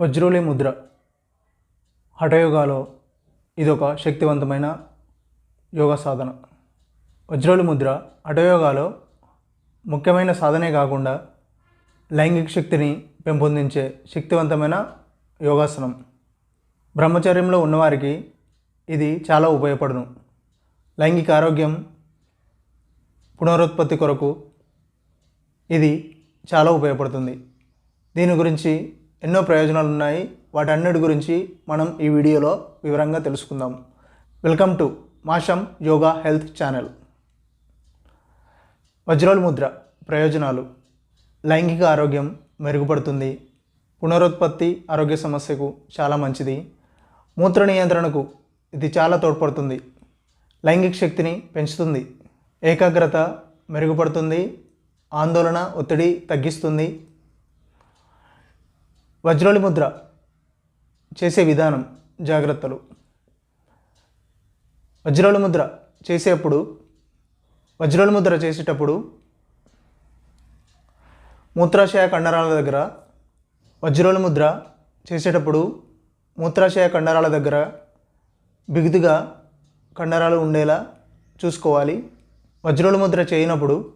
వజ్రోలి ముద్ర. హఠయోగాలో ఇదొక శక్తివంతమైన యోగా సాధన. వజ్రోలి ముద్ర హఠయోగాలో ముఖ్యమైన సాధనే కాకుండా లైంగిక శక్తిని పెంపొందించే శక్తివంతమైన యోగాసనం. బ్రహ్మచర్యంలో ఉన్నవారికి ఇది చాలా ఉపయోగపడును. లైంగిక ఆరోగ్యం పునరుత్పత్తి కొరకు ఇది చాలా ఉపయోగపడుతుంది. దీని గురించి ఎన్నో ప్రయోజనాలు ఉన్నాయి వాటన్నిటి గురించి మనం ఈ వీడియోలో వివరంగా తెలుసుకుందాం. Welcome to Masham yoga health channel. Vajrol mudra ప్రయోజనాలు. లైంగిక ఆరోగ్యం మెరుగుపడుతుంది. పునరుత్పత్తి ఆరోగ్య సమస్యకు చాలా మంచిది. మూత్ర నియంత్రణకు ఇది చాలా తోడ్పడుతుంది. లైంగిక శక్తిని పెంచుతుంది. ఏకాగ్రత మెరుగుపడుతుంది. ఆందోళన ఒత్తిడి తగ్గిస్తుంది. వజ్రోలి ముద్ర చేసే విధానం జాగ్రత్తలు. వజ్రోలి ముద్ర చేసేటప్పుడు వజ్రోలి ముద్ర చేసేటప్పుడు మూత్రాశయ కండరాల దగ్గర వజ్రోలి ముద్ర చేసేటప్పుడు మూత్రాశయ కండరాల దగ్గర బిగుతుగా కండరాలు ఉండేలా చూసుకోవాలి. వజ్రోలి ముద్ర చేయనప్పుడు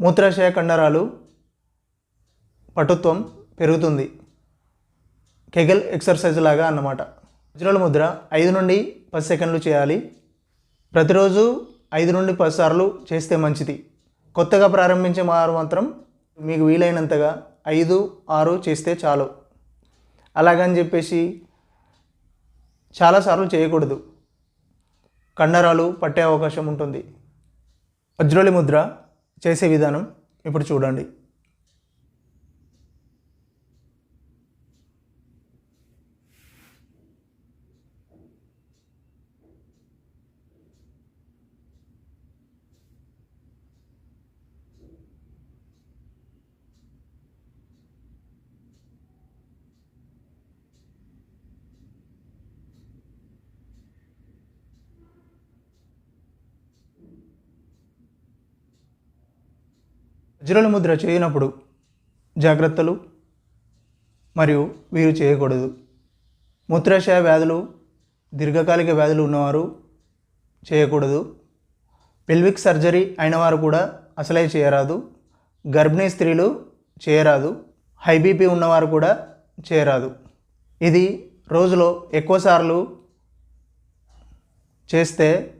మూత్రాశయ కండరాలు పటుత్వం పెరుగుతుంది. కెగల్ ఎక్సర్సైజ్ లాగా అన్నమాట. వజ్రాల ముద్ర ఐదు నుండి పది సెకండ్లు చేయాలి. ప్రతిరోజు ఐదు నుండి పది సార్లు చేస్తే మంచిది. కొత్తగా ప్రారంభించే వారు మాత్రం మీకు వీలైనంతగా ఐదు ఆరు చేస్తే చాలు. అలాగని చెప్పేసి చాలాసార్లు చేయకూడదు. కండరాలు పట్టే అవకాశం ఉంటుంది. వజ్రోలి ముద్ర చేసే విధానం ఇప్పుడు చూడండి. వజ్రోల ముద్ర చేయనప్పుడు జాగ్రత్తలు మరియు వీరు చేయకూడదు. మూత్రాశయ వ్యాధులు దీర్ఘకాలిక వ్యాధులు ఉన్నవారు చేయకూడదు. పెల్విక్ సర్జరీ అయిన వారు కూడా అసలే చేయరాదు. గర్భిణీ స్త్రీలు చేయరాదు. హై బీపీ ఉన్నవారు కూడా చేయరాదు. ఇది రోజులో ఎక్కువసార్లు చేస్తే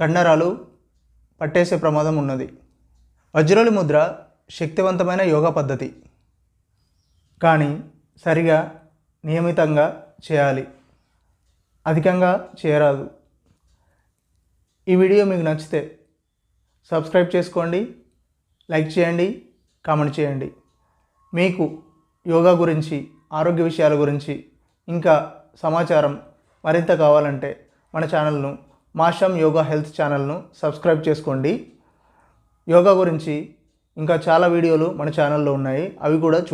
కండరాలు పట్టేసే ప్రమాదం ఉన్నది. వజ్రోలి ముద్ర శక్తివంతమైన యోగా పద్ధతి. కానీ సరిగా నియమితంగా చేయాలి. అధికంగా చేయరాదు. ఈ వీడియో మీకు నచ్చితే సబ్స్క్రైబ్ చేసుకోండి లైక్ చేయండి కామెంట్ చేయండి. మీకు యోగా గురించి ఆరోగ్య విషయాల గురించి ఇంకా సమాచారం మరింత కావాలంటే మన ఛానల్ను మాషం యోగా హెల్త్ ఛానల్ను సబ్స్క్రైబ్ చేసుకోండి. యోగా గురించి ఇంకా చాలా వీడియోలు మన ఛానల్లో ఉన్నాయి. అవి కూడా చూ